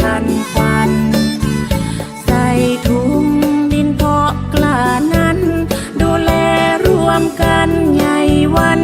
ทันควันใส่ถุงดินเพาะกล้านั้น ดูแลร่วมกันใหญ่วัน